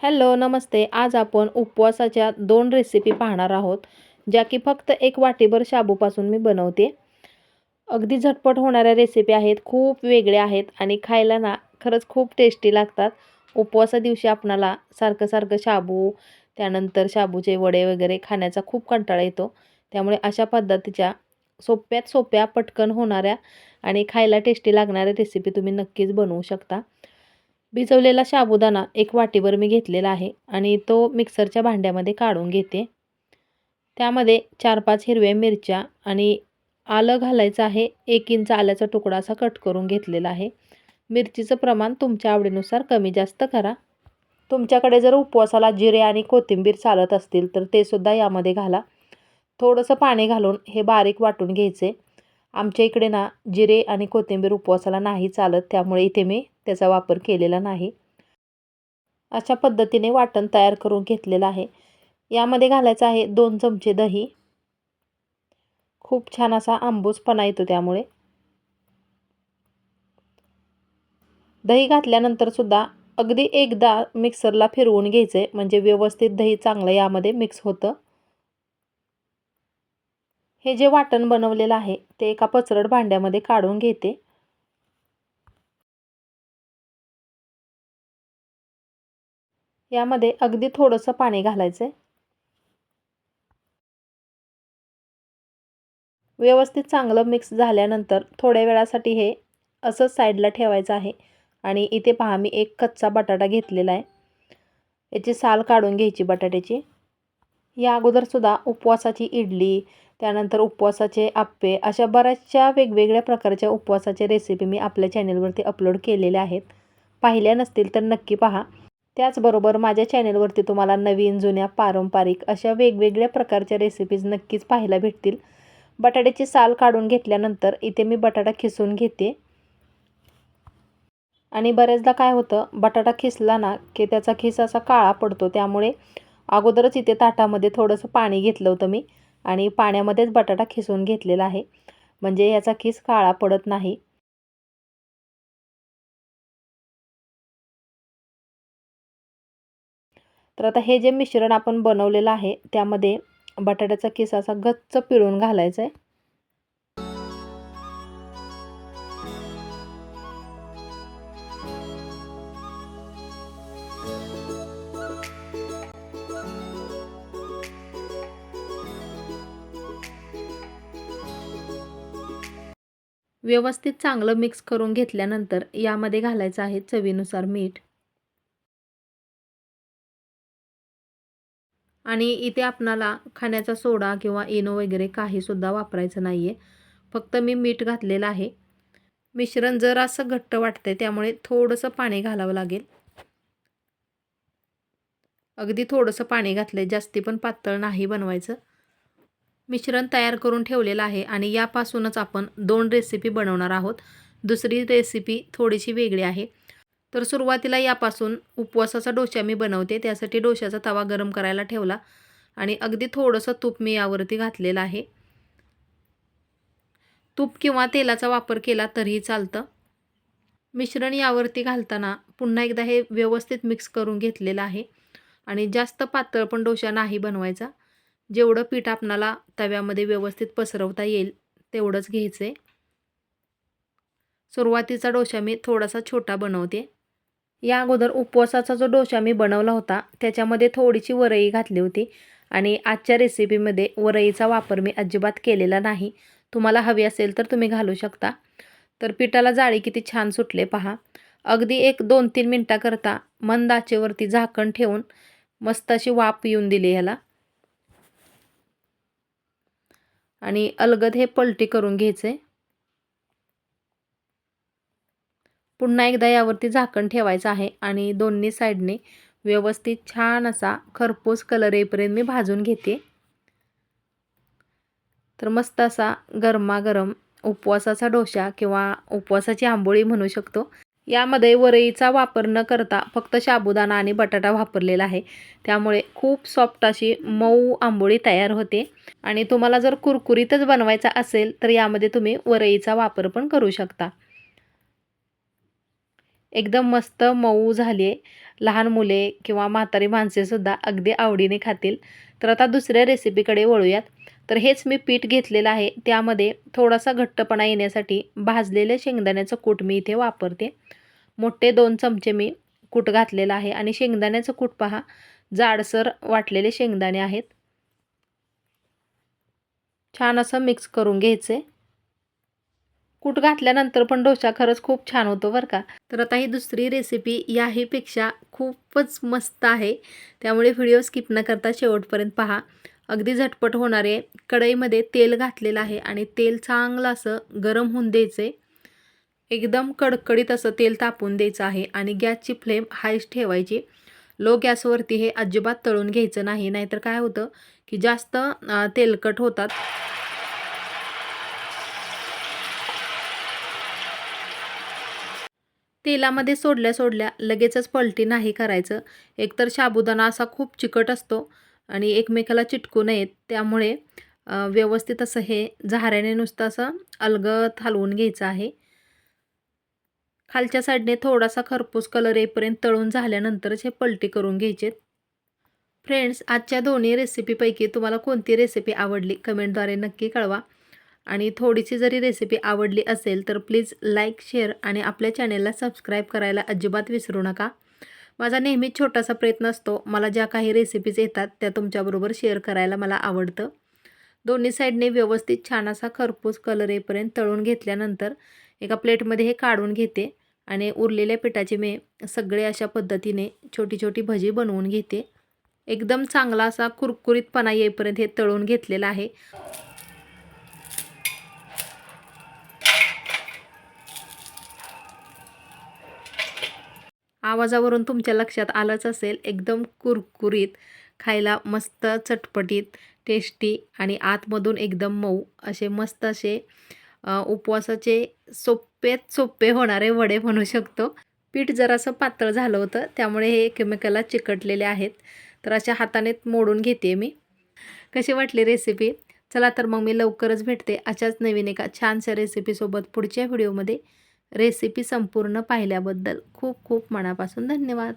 Hello नमस्ते. आज आपण उपवासाच्या दोन रेसिपी पाहणार आहोत ज्या की फक्त एक वाटीभर शाबूपासून मी बनवते. अगदी झटपट होणाऱ्या रेसिपी आहेत खूप वेगळ्या आहेत आणि खायला ना खरंच खूप टेस्टी लागतात. उपवासा दिवशी आपणाला सारखं सारखं शाबू त्यानंतर शाबूचे वडे वगैरे खाण्याचा खूप कंटाळा येतो. त्यामुळे अशा पद्धतीच्या सोप्यात सोप्या पटकन होणाऱ्या आणि खायला टेस्टी लागणाऱ्या रेसिपी तुम्ही नक्कीच बनवू शकता. भिजवलेला साबुदाणा एक वाटीभर मी घेतलेला आहे आणि तो मिक्सरच्या भांड्यामध्ये काढून घेते. त्यामध्ये चार पाच हिरव्या मिरच्या आणि आलं घालायचं आहे. एक इंच आल्याचा तुकडा असा कट करून घेतलेला आहे. मिरचीचं प्रमाण तुमच्या आवडीनुसार कमी जास्त करा. तुमच्याकडे जर उपवासाला जिरे आणि कोथिंबीर चालत असतील तर ते सुद्धा यामध्ये घाला. थोडंसं पाणी घालून हे बारीक वाटून घ्यायचे. आमच्या इकडे ना जिरे आणि कोथिंबीर उपवासाला नाही चालत त्यामुळे इथे मी त्याचा वापर केलेला नाही. अशा पद्धतीने वाटण तयार करून घेतलेलं आहे. यामध्ये घालायचं आहे दोन चमचे दही. खूप छान असा आंबूसपणा येतो त्यामुळे. दही घातल्यानंतर सुद्धा अगदी एकदा मिक्सरला फिरवून घ्यायचे म्हणजे व्यवस्थित दही चांगलं यामध्ये मिक्स होतं. हे जे वाटण बनवलेलं आहे ते एका पचरड भांड्यामध्ये काढून घेते. यामध्ये अगदी थोडंसं पाणी घालायचं आहे व्यवस्थित चांगलं मिक्स झाल्यानंतर थोड्या वेळासाठी हे असंच साईडला ठेवायचं आहे. आणि इथे पहा मी एक कच्चा बटाटा घेतलेला आहे. याची साल काढून घ्यायची बटाट्याची. या अगोदरसुद्धा उपवासाची इडली त्यानंतर उपवासाचे आप्पे अशा बऱ्याचशा वेगवेगळ्या प्रकारच्या उपवासाचे रेसिपी मी आपल्या चॅनेलवरती अपलोड केलेल्या आहेत. पाहिल्या नसतील तर नक्की पहा. त्याचबरोबर माझ्या चॅनेलवरती तुम्हाला नवीन जुन्या पारंपरिक अशा वेगवेगळ्या प्रकारच्या रेसिपीज नक्कीच पाहायला भेटतील. बटाट्याची साल काढून घेतल्यानंतर इथे मी बटाटा खिसून घेते. आणि बऱ्याचदा काय होतं बटाटा खिसला ना की त्याचा खिस असा काळा पडतो त्यामुळे अगोदरच इथे ताटामध्ये थोडंसं पाणी घेतलं होतं मी आणि पाण्यामध्येच बटाटा खिसून घेतलेला आहे. म्हणजे याचा खिस काळा पडत नाही. तर आता हे जे मिश्रण आपण बनवलेलं आहे त्यामध्ये बटाट्याचा किस असा गच्च पिळून घालायचा आहे. व्यवस्थित चांगलं मिक्स करून घेतल्यानंतर यामध्ये घालायचं आहे चवीनुसार मीठ. आणि इथे आपणाला खाण्याचा सोडा किंवा इनो वगैरे काहीसुद्धा वापरायचं नाही आहे फक्त मी मीठ घातलेलं आहे. मिश्रण जर असं घट्ट वाटतंय त्यामुळे थोडंसं पाणी घालावं लागेल. अगदी थोडंसं पाणी घातलं आहे जास्ती पण पातळ नाही बनवायचं. मिश्रण तयार करून ठेवलेलं आहे आणि यापासूनच आपण दोन रेसिपी बनवणार आहोत. दुसरी रेसिपी थोडीशी वेगळी आहे. तर सुरुवातीला यापासून उपवासाचा डोसा मी बनवते. त्यासाठी डोशाचा तवा गरम करायला ठेवला आणि अगदी थोडंसं तूप मी यावरती घातलेलं आहे. तूप किंवा तेलाचा वापर केला तरीही चालतं. मिश्रण यावरती घालताना पुन्हा एकदा हे व्यवस्थित मिक्स करून घेतलेलं आहे आणि जास्त पातळ पण डोसा नाही बनवायचा. जेवढं पीठ आपणाला तव्यामध्ये व्यवस्थित पसरवता येईल तेवढंच घ्यायचं आहे सुरुवातीचा डोसा मी थोडासा छोटा बनवते. या अगोदर उपवासाचा जो डोसा मी बनवला होता त्याच्यामध्ये थोडीशी वरई घातली होती आणि आजच्या रेसिपीमध्ये वरईचा वापर मी अजिबात केलेला नाही. तुम्हाला हवी असेल तर तुम्ही घालू शकता. तर पिठाला जाळी किती छान सुटले पहा. अगदी एक दोन तीन मिनटाकरता मंद आचेवरती झाकण ठेवून मस्त अशी वाफ येऊन दिली ह्याला. आणि अलगद हे पलटी करून घ्यायचे. पुन्हा एकदा यावरती झाकण ठेवायचं आहे आणि दोन्ही साईडने व्यवस्थित छान असा खरपूस कलर येईपर्यंत मी भाजून घेते. तर मस्त असा गरमागरम उपवासाचा डोसा किंवा उपवासाची आंबोळी म्हणू शकतो. यामध्ये वरईचा वापर न करता फक्त साबुदाणा आणि बटाटा वापरलेला आहे. त्यामुळे खूप सॉफ्ट अशी मऊ आंबोळी तयार होते. आणि तुम्हाला जर कुरकुरीतच बनवायचा असेल तर यामध्ये तुम्ही वरईचा वापर पण करू शकता. एकदम मस्त मऊ झाली आहे. लहान मुले किंवा म्हातारी माणसेसुद्धा अगदी आवडीने खातील. तर आता दुसऱ्या रेसिपीकडे वळूयात. तर हेच मी पीठ घेतलेलं आहे. त्यामध्ये थोडासा घट्टपणा येण्यासाठी भाजलेले शेंगदाण्याचं कूट मी इथे वापरते. मोठे दोन चमचे मी कूट घातलेलं आहे. आणि शेंगदाण्याचं कूट पहा. जाडसर वाटलेले शेंगदाणे आहेत. छान असं मिक्स करून घ्यायचं. कूट घातल्यानंतर पण डोसा खरंच खूप छान होतो बरं का. तर आता ही दुसरी रेसिपी याहीपेक्षा खूपच मस्त आहे. त्यामुळे व्हिडिओ स्किप न करता शेवटपर्यंत पहा. अगदी झटपट होणारे कढईमध्ये तेल घातलेलं आहे आणि तेल चांगलं असं गरम होऊन द्यायचं आहे एकदम कडकडीत असं तेल तापून द्यायचं आहे आणि गॅसची फ्लेम हायच ठेवायची. लो गॅसवरती हे अजिबात तळून घ्यायचं नाही नाहीतर काय होतं की जास्त तेलकट होतात. तेलामध्ये सोडल्या सोडल्या लगेचच पलटी नाही करायचं. एकतर साबुदाणा असा खूप चिकट असतो आणि एकमेकाला चिटकू नयेत. त्यामुळे व्यवस्थित असं हे झाऱ्याने नुसतं असं अलगत हलवून घ्यायचं आहे. खालच्या साईडने थोडासा खरपूस कलर येईपर्यंत तळून झाल्यानंतरच हे पलटी करून घ्यायचे फ्रेंड्स आजच्या दोन्ही रेसिपीपैकी तुम्हाला कोणती रेसिपी आवडली? कमेंटद्वारे नक्की कळवा. आणि थोडीशी जरी रेसिपी आवडली असेल तर प्लीज लाईक शेअर आणि आपल्या चॅनेलला सबस्क्राईब करायला अजिबात विसरू नका. माझा नेहमीच छोटासा प्रयत्न असतो मला ज्या काही रेसिपीज येतात त्या तुमच्याबरोबर शेअर करायला मला आवडतं. दोन्ही साईडने व्यवस्थित छान असा खरपूस कलर येईपर्यंत तळून घेतल्यानंतर एका प्लेटमध्ये हे काढून घेते आणि उरलेल्या पिठाचे मी सगळे अशा पद्धतीने छोटी छोटी भजी बनवून घेते. एकदम चांगला असा कुरकुरीतपणा येईपर्यंत हे तळून घेतलेला आहे. आवाजावरून तुमच्या लक्षात आलंच असेल एकदम कुरकुरीत खायला मस्त चटपटीत टेस्टी आणि आतमधून एकदम मऊ असे मस्त असे उपवासाचे सोप्पेत सोपे होणारे वडे म्हणू शकतो. पीठ जरासं पातळ झालं होतं त्यामुळे हे एकमेकाला चिकटलेले आहेत. तर अशा हाताने मोडून घेते मी. कशी वाटली रेसिपी चला तर मग मी लवकरच भेटते अशाच नवीन एका छानशा रेसिपीसोबत पुढच्या व्हिडिओमध्ये रेसिपी संपूर्ण पाहिल्याबद्दल खूप खूप मनापासून धन्यवाद.